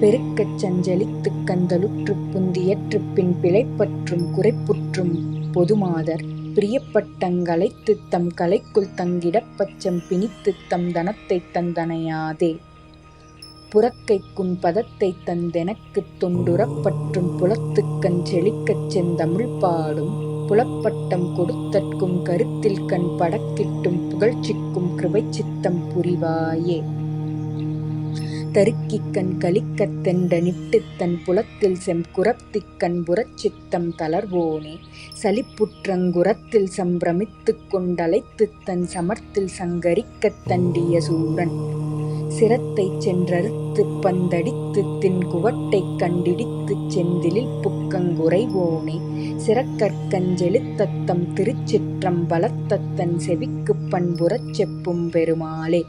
பெருக்கச் சஞ்சலித்துக் கந்தலுற்றுப் புந்தியற்றுப் பின் பிழைப்பற்றும் குறைப்புற்றும் பொதுமாதர் பிரியப்பட்டங்களைத்துத் தம் கலைக்குள் தங்கிடப் பச்சம் பிணித்துத் தம் தனத்தைத் தந்தனையாதே புறக்கைக்கும் பதத்தை தந்தெனக்குத் தொண்டுறப்பற்றும் புலத்துக்கண் செழிக்கச் செந்தமிழ் பாடும் புலப்பட்டம் கொடுத்தற்கும் கருத்தில் கண் படக்கிட்டும் புகழ்ச்சிக்கும் கிருபைச்சித்தம் புரிவாயே. தருக்கிக்கண் கலிக்கத் தெண்டனிட்டுத் தன் புலத்தில் செம் குரத்திக்கண் புறச்சித்தம் தளர்வோனே. சலிப்புற்றங் குரத்தில் சம்பிரமித்துக் கொண்டலைத்துத் தன் சமர்த்தில் சங்கரிக்கத் தண்டிய சூரன். சிரத்தைச் சென்றறுத்துப் பந்தடித்துத் தின் குவட்டைக் கண்டிடித்துச் செந்திலில் புக்கங் குறைவோனே. திருச்சிற்றம் பலத்தத்தன் செவிக்குப் பண்புறச் செப்பும் பெருமாளே.